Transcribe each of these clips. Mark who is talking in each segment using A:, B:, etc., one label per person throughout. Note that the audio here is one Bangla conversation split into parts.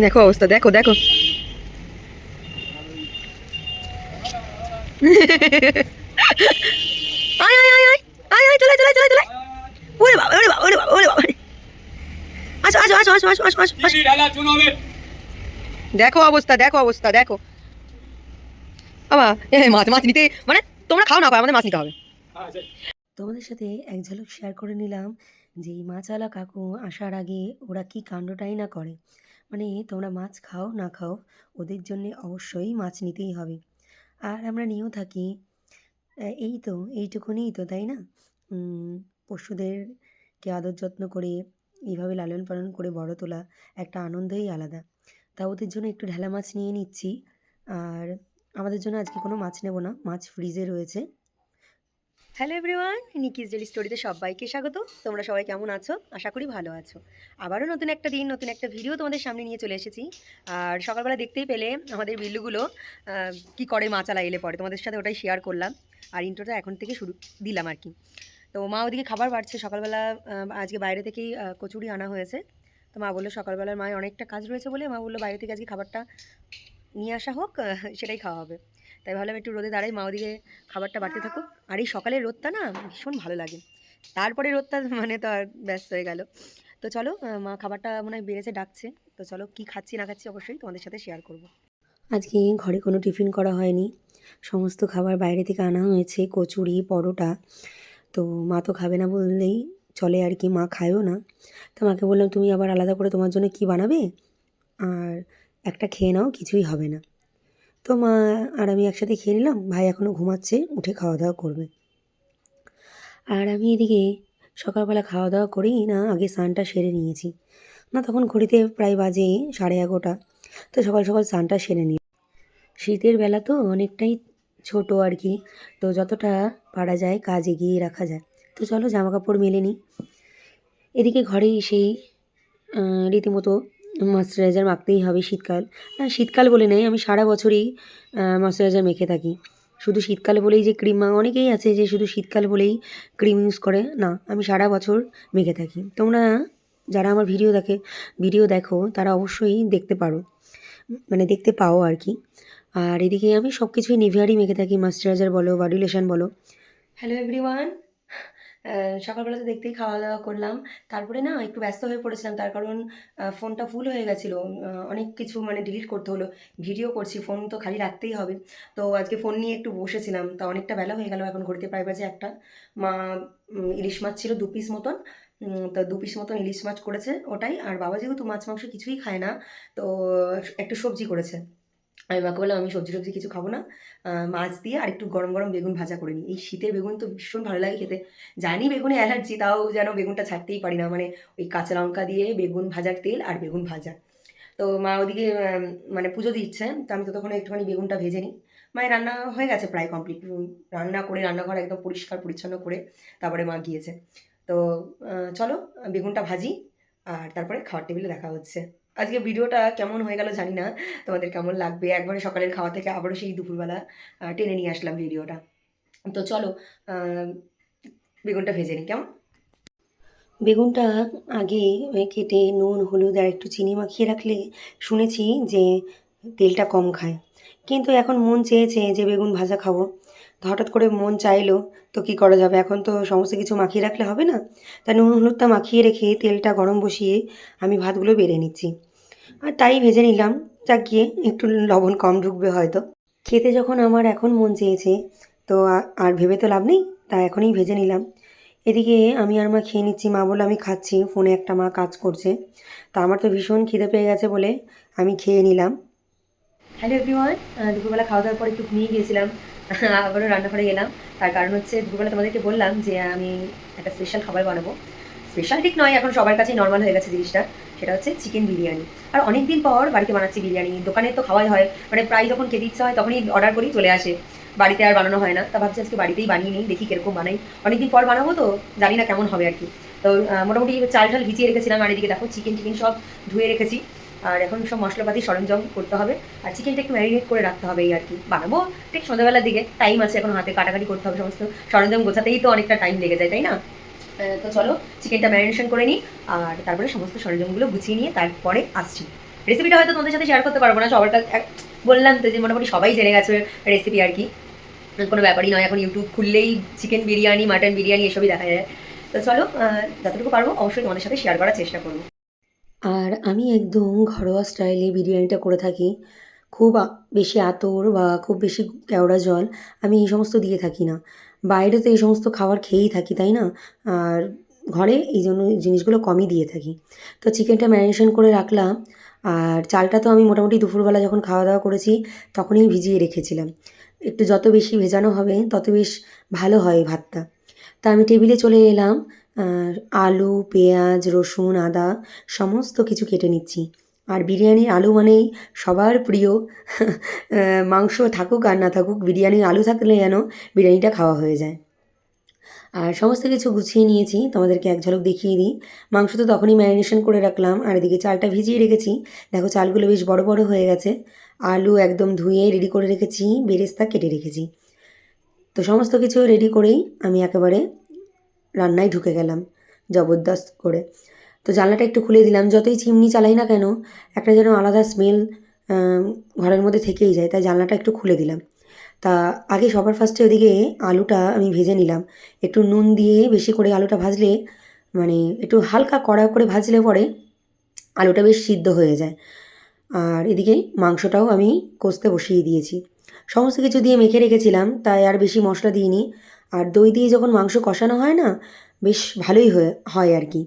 A: দেখো অবস্থা দেখো দেখো দেখো অবস্থা দেখো অবস্থা দেখো মাছ মাছ নিতে মানে তোমরা খাও না আমাদের মাছ নিতে হবে
B: তোমাদের সাথে এক ঝলক শেয়ার করে নিলাম যে এই মাছওয়ালা কাকু আসার আগে ওরা কি কাণ্ডটাই না করে। মানে তোমরা মাছ খাও, না খাও, ওদের জন্য অবশ্যই মাছ নিতেই হবে। আর আমরা নিয়েও থাকি। এই তো এইটুকুনিই তো, তাই না? পশুদেরকে আদর যত্ন করে, এইভাবে লালন পালন করে বড় তোলা একটা আনন্দই আলাদা। তা ওদের জন্য একটু ঢেলা মাছ নিয়ে নিচ্ছি। আর আমাদের জন্য আজকে কোনো মাছ নেব না, মাছ ফ্রিজে রয়েছে।
A: হ্যালো এভরিওয়ান, নিকিস ডেলি স্টোরিতে সবাইকে স্বাগত। তোমরা সবাই কেমন আছো? আশা করি ভালো আছো। আবারও নতুন একটা দিন, নতুন একটা ভিডিও তোমাদের সামনে নিয়ে চলে এসেছি। আর সকালবেলা দেখতেই পেলে আমাদের বিল্লুগুলো কি করে মাচালা এলে পরে। তোমাদের সাথে ওটাই শেয়ার করলাম। আর ইন্ট্রোটা এখন থেকে শুরু দিলাম আর কি। তো মা ওদিকে খাবার বাড়ছে। সকালবেলা আজকে বাইরে থেকেই কচুরি আনা হয়েছে। তো মা বলল, সকালবেলার মায়ের অনেকটা কাজ রয়েছে বলে। মা বলল, বাইরে থেকে আজকে খাবারটা নিয়ে আসা হোক সেটাই খাওয়া হবে। তাই ভাবলাম একটু রোদে দাঁড়াই, মা ওদিকে খাবারটা বাড়তে থাকুক। আর এই সকালের রোদটা না ভীষণ ভালো লাগে। তারপরে রোদটা মানে তো আর ব্যস্ত হয়ে গেল। তো চলো মা খাবারটা মনে হয় বেড়েছে, ডাকছে। তো চলো, কি খাচ্ছি, না খাচ্ছি অবশ্যই তোমাদের সাথে শেয়ার করব।
B: আজকে ঘরে কোনো টিফিন করা হয়নি। সমস্ত খাবার বাইরে থেকে আনা হয়েছে, কচুরি, পরোটা। তো মা তো খাবে না বললেই চলে আর কি, মা খায়ও না। তো মাকে বললাম, তুমি আবার আলাদা করে তোমার জন্য কি বানাবে? আর একটা খেয়ে নাও, কিছুই হবে না। তো মা আর আমি একসাথে খেয়ে নিলাম। ভাই এখনও ঘুমাচ্ছে, উঠে খাওয়া দাওয়া করবে। আর আমি এদিকে সকালবেলা খাওয়া দাওয়া করেই না, আগে স্নানটা সেরে নিয়েছি। না, তখন ঘড়িতে প্রায় বাজে সাড়ে এগারোটা। তো সকাল সকাল স্নানটা সেরে নিই শীতের বেলা তো অনেকটাই ছোট আর কি। তো যতটা পারা যায় কাজ এগিয়ে রাখা যায়। তো চলো জামা কাপড় মেলে নিই। এদিকে ঘরে সেই রীতিমতো ময়শ্চারাইজার মাখতেই হবে শীতকাল। না, শীতকাল বলে নেই, আমি সারা বছরই ময়শ্চারাইজার মেখে থাকি। শুধু শীতকাল বলেই যে ক্রিম, অনেকেই আছে যে শুধু শীতকাল বলেই ক্রিম ইউজ করে। না, আমি সারা বছর মেখে থাকি। তোমরা যারা আমার ভিডিও দেখে, ভিডিও দেখো, তারা অবশ্যই দেখতে পারো। মানে দেখতে পাও আর কি। আর এদিকে আমি সব কিছুই নিভিয়ারই মেখে থাকি। ময়শ্চারাইজার বলো লোশন বলো। হ্যালো এভরিওয়ান সকালবেলা তো দেখতেই খাওয়া দাওয়া করলাম। তারপরে না একটু ব্যস্ত হয়ে পড়েছিলাম, তার কারণ ফোনটা ফুল হয়ে গেছিল। অনেক কিছু মানে ডিলিট করতে হলো। ভিডিও করছি ফোন তো খালি রাখতেই হবে। তো আজকে ফোন নিয়ে একটু বসেছিলাম। তা অনেকটা বেলা হয়ে গেল, এখন ঘড়িতে প্রায় বাজে একটা। মা ইলিশ মাছ ছিল দু পিস মতন। তো দু পিস মতন ইলিশ মাছ করেছে ওটাই। আর বাবা যেহেতু মাছ, মাংস কিছুই খায় না, তো একটু সবজি করেছে। আমি মাকে বললাম, আমি সবজি টবজি কিছু খাব না। মাছ দিয়ে আর একটু গরম গরম বেগুন ভাজা করে নিই। এই শীতের বেগুন তো ভীষণ ভালো লাগে খেতে। জানি বেগুনে অ্যালার্জি, তাও যেন বেগুনটা ছাড়তেই পারি না। মানে ওই কাঁচা লঙ্কা দিয়ে বেগুন ভাজার তেল আর বেগুন ভাজা। তো মা ওদিকে মানে পুজো দিচ্ছে, তো আমি ততক্ষণে একটুখানি বেগুনটা ভেজে নিই। মায়ের রান্না হয়ে গেছে প্রায় কমপ্লিট রান্না করে, রান্নাঘর একদম পরিষ্কার, পরিচ্ছন্ন করে তারপরে মা গিয়েছে। তো চলো, বেগুনটা ভাজি আর তারপরে খাওয়ার টেবিলে দেখা হচ্ছে। আজকে ভিডিওটা কেমন হয়ে গেল জানি না, তোমাদের কেমন লাগবে? একবারে সকালের খাওয়া থেকে আবারও সেই দুপুরবেলা টেনে নিয়ে আসলাম ভিডিওটা তো চলো বেগুনটা ভেজে নিই, কেমন? বেগুনটা আগে কেটে নুন, হলুদ আর একটু চিনি মাখিয়ে রাখলে শুনেছি যে তেলটা কম খায়। কিন্তু এখন মন চেয়েছে যে বেগুন ভাজা খাব। হঠাৎ করে মন চাইলো, তো কি করা যাবে? এখন তো সমস্ত কিছু মাখিয়ে রাখলে হবে না। তা নুন, হলুদটা মাখিয়ে রেখে তেলটা গরম বসিয়ে আমি ভাতগুলো বেড়ে নিচ্ছি। আর তাই ভেজে নিলাম। যাক গিয়ে একটু লবণ কম ঢুকবে হয়তো। খেতে যখন আমার এখন মন চেয়েছে, তো আর ভেবে তো লাভ নেই তা এখনই ভেজে নিলাম। এদিকে আমি আর মা খেয়ে নিচ্ছি, মা বলে আমি খাচ্ছি, ফোনে একটা মা কাজ করছে। তা আমার তো ভীষণ খিদে পেয়ে গেছে বলে আমি খেয়ে নিলাম। হ্যালো এভরিওয়ান দুপুরবেলা খাওয়া দাওয়ার পর একটু ঘুমিয়ে গিয়েছিলাম, আবারও রান্নাঘরে গেলাম। তার কারণ হচ্ছে দুপুরবেলা তোমাদেরকে বললাম যে আমি একটা স্পেশাল খাবার বানাবো। স্পেশাল ঠিক নয়, এখন সবার কাছেই নর্মাল হয়ে গেছে জিনিসটা। সেটা হচ্ছে চিকেন বিরিয়ানি। আর অনেক দিন পর বাড়িতে বানাচ্ছি বিরিয়ানি। দোকানে তো খাওয়াই হয় মানে প্রায় যখন খেতে ইচ্ছা হয় তখনই অর্ডার করেই চলে আসে। বাড়িতে আর বানানো হয় না। তা ভাবছি আজকে বাড়িতেই বানিয়ে নিই, দেখি কীরকম বানাই। অনেকদিন পর বানাবো তো, জানি না কেমন হবে আর কি তো মোটামুটি চাল টাল ভিজিয়ে রেখেছিলাম, আর এদিকে দেখো চিকেন টিকেন সব ধুয়ে রেখেছি। আর এখন সব মশলাপাতি সরঞ্জাম করতে হবে। আর চিকেনটা একটু ম্যারিনেট করে রাখতে হবে এই আর কি বানাবো ঠিক সন্ধ্যাবেলার দিকে। টাইম আছে এখন হাতে, কাটাকাটি করতে হবে সমস্ত। সরঞ্জাম গোছাতেই তো অনেকটা টাইম লেগে যায়, তাই না? তো চলো চিকেনটা ম্যারিনেশন করে নিই, আর তারপরে সমস্ত সরঞ্জামগুলো গুছিয়ে নিয়ে তারপরে আসছি।
A: রেসিপিটা হয়তো তোমাদের সাথে শেয়ার করতে পারব না সবার বললাম তো যে মোটামুটি সবাই জেনে গেছে রেসিপি আর কি। কোনো ব্যাপারই নয়, এখন ইউটিউব খুললেই চিকেন বিরিয়ানি মাটন বিরিয়ানি এসবই দেখা যায়। তো চলো যতটুকু পারব অবশ্যই তোমাদের সাথে শেয়ার করার চেষ্টা করব।
B: আর আমি একদম ঘরোয়া স্টাইলে বিরিয়ানিটা করে থাকি। খুব বেশি আতর বা খুব বেশি কেওড়া জল আমি এই সমস্ত দিয়ে থাকি না। বাইরে তো এই সমস্ত খাবার খেয়েই থাকি, তাই না? আর ঘরে এই জন্য জিনিসগুলো কমই দিয়ে থাকি। তো চিকেনটা ম্যারিনেশন করে রাখলাম, আর চালটা তো আমি মোটামুটি দুপুরবেলা যখন খাওয়া দাওয়া করেছি তখনই ভিজিয়ে রেখেছিলাম। একটু যত বেশি ভেজানো হবে, তত বেশ ভালো হয় ভাতটা। তা আমি টেবিলে চলে এলাম আলু, পেঁয়াজ, রসুন, আদা, সমস্ত কিছু কেটে নিচ্ছি। আর বিরিয়ানির আলু মানেই সবার প্রিয়। মাংস থাকুক আর না থাকুক, বিরিয়ানির আলু থাকলে যেন বিরিয়ানিটা খাওয়া হয়ে যায়। আর সমস্ত কিছু গুছিয়ে নিয়েছি, তোমাদেরকে এক ঝলক দেখিয়ে দিই। মাংস তো তখনই ম্যারিনেশন করে রাখলাম, আর এদিকে চালটা ভিজিয়ে রেখেছি। দেখো চালগুলো বেশ বড় বড় হয়ে গেছে। আলু একদম ধুয়ে রেডি করে রেখেছি, বেরেস্তা কেটে রেখেছি। তো সমস্ত কিছু রেডি করেই আমি একেবারে রান্নায় ঢুকে গেলাম, জবরদস্ত করে। তো জানলাটা একটু খুলে দিলাম, যতই চিমনি চালাই না কেন, একটা যেন আলাদা স্মেল ঘরের মধ্যে থেকেই যায়, তাই জানলাটা একটু খুলে দিলাম। তা আগে সবার ফার্স্টে ওদিকে আলুটা আমি ভেজে নিলাম। একটু নুন দিয়ে বেশি করে আলুটা ভাজলে মানে একটু হালকা কড়া করে ভাজলে পরে আলুটা বেশ সিদ্ধ হয়ে যায়। আর এদিকে মাংসটাও আমি কষতে বসিয়ে দিয়েছি। সমস্ত কিছু দিয়ে মেখে রেখেছিলাম, তাই আর বেশি মশলা দিইনি। আর দই দিয়ে যখন মাংস কষানো হয় না, বেশ ভালোই হয়ে, হয় আর কি।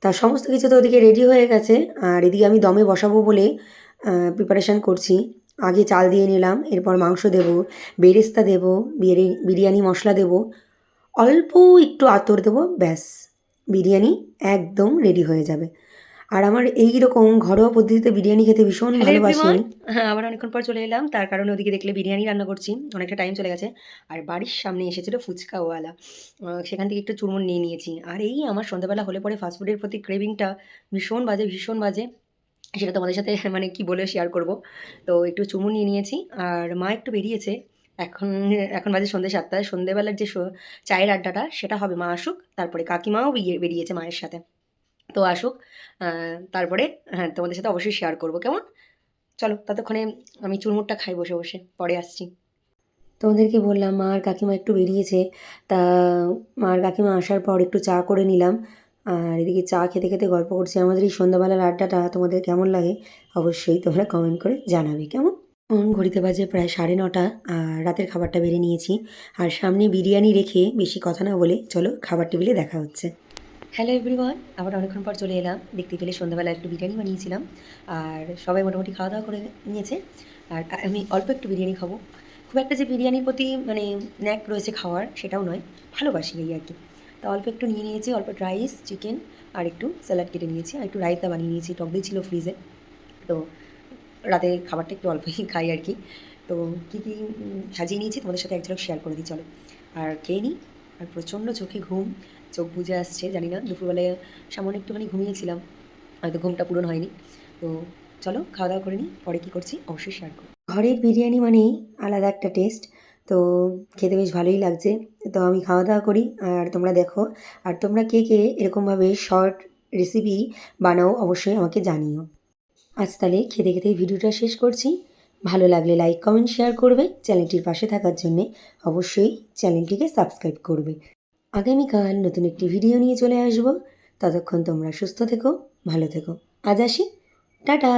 B: তা সমস্ত কিছু তো ওদিকে রেডি হয়ে গেছে। আর এদিকে আমি দমে বসাবো বলে প্রিপারেশান করছি। আগে চাল দিয়ে নিলাম, এরপর মাংস দেব, বেরেস্তা দেব বিরি- বিরিয়ানি মশলা দেব। অল্প একটু আতর দেবো, ব্যাস। বিরিয়ানি একদম রেডি হয়ে যাবে। আর আমার এই রকম ঘরোয়া পদ্ধতিতে বিরিয়ানি খেতে ভীষণ ভালোবাসি।
A: হ্যাঁ আবার অনেকক্ষণ পর চলে এলাম। তার কারণে ওদিকে দেখলে বিরিয়ানি রান্না করছি। অনেকটা টাইম চলে গেছে। আর বাড়ির সামনে এসেছিল ফুচকাওয়ালা। সেখান থেকে একটু চুরমুন নিয়ে নিয়েছি। আর এই আমার সন্ধ্যাবেলা হলে পরে ফাস্টফুডের প্রতি ক্রেভিংটা ভীষণ বাজে ভীষণ বাজে। সেটা তোমাদের সাথে মানে কি বলে শেয়ার করব। তো একটু চুমুন নিয়ে নিয়েছি। আর মা একটু বেরিয়েছে। এখন এখন বাজে সন্ধ্যে সাতটায়। সন্ধ্যেবেলার যে চায়ের আড্ডাটা সেটা হবে মা আসুক। তারপরে কাকিমাও বেরিয়ে- বেরিয়েছে মায়ের সাথে। তো আসুক তারপরে হ্যাঁ তোমাদের সাথে অবশ্যই শেয়ার করব, কেমন? চলো, ততক্ষণে আমি চুরমুরটা খাই বসে বসে, পরে আসছি।
B: তোমাদেরকে বললাম, মা আর কাকিমা একটু বেরিয়েছে, তা মা আর কাকিমা আসার পর একটু চা করে নিলাম। আর এদিকে চা খেতে খেতে গল্প করছি। আমাদের এই সন্ধ্যাবেলার আড্ডাটা তোমাদের কেমন লাগে, অবশ্যই তোমরা কমেন্ট করে জানাবে, কেমন? ঘড়িতে বাজে প্রায় সাড়ে নটা, আর রাতের খাবারটা বেড়ে নিয়েছি। আর সামনে বিরিয়ানি রেখে বেশি কথা না বলে চলো খাবার টেবিলে দেখা হচ্ছে।
A: হ্যালো এভরিওয়ান আবার অনেকক্ষণ পর চলে এলাম। দেখতে পেলে সন্ধ্যাবেলা একটু বিরিয়ানি বানিয়েছিলাম। আর সবাই মোটামুটি খাওয়া দাওয়া করে নিয়েছে। আর আমি অল্প একটু বিরিয়ানি খাব। খুব একটা যে বিরিয়ানির প্রতি মানে ন্যাক রয়েছে খাওয়ার, সেটাও নয়। ভালোবাসি এই আর কি। তা অল্প একটু নিয়ে নিয়েছি, অল্প রাইস চিকেন আর একটু স্যালাড কেটে নিয়েছি। আর একটু রায়তা বানিয়ে নিয়েছি, টক দই ছিল ফ্রিজে তো রাতে খাবারটা একটু অল্পই খাই আর কি। তো কী কী সাজিয়ে নিয়েছি তোমাদের সাথে এক ঝলক শেয়ার করে দিই, চলো। আর খেয়ে নিই। আর প্রচণ্ড চোখে ঘুম। চোখ বুজে আসছে, জানি না, দুপুরবেলায় সামান্য একটুখানি ঘুমিয়েছিলাম, হয়তো ঘুমটা পূরণ হয়নি। তো চলো খাওয়া দাওয়া করে নিই, পরে কী করছি অবশ্যই শেয়ার করো
B: ঘরের বিরিয়ানি মানেই আলাদা একটা টেস্ট তো খেতে বেশ ভালোই লাগছে। তো আমি খাওয়া দাওয়া করি, আর তোমরা দেখো, আর তোমরা কে কে এরকমভাবে শর্ট রেসিপি বানাও অবশ্যই আমাকে জানিও। আজ তাহলে খেতে খেতে ভিডিওটা শেষ করছি। ভালো লাগলে লাইক কমেন্ট শেয়ার করবে। চ্যানেলটির পাশে থাকার জন্যে অবশ্যই চ্যানেলটিকে সাবস্ক্রাইব করবে। আগামীকাল নতুন একটি ভিডিও নিয়ে চলে আসব। ততক্ষণ তোমরা সুস্থ থেকো, ভালো থেকো। আজ আসি। টাটা!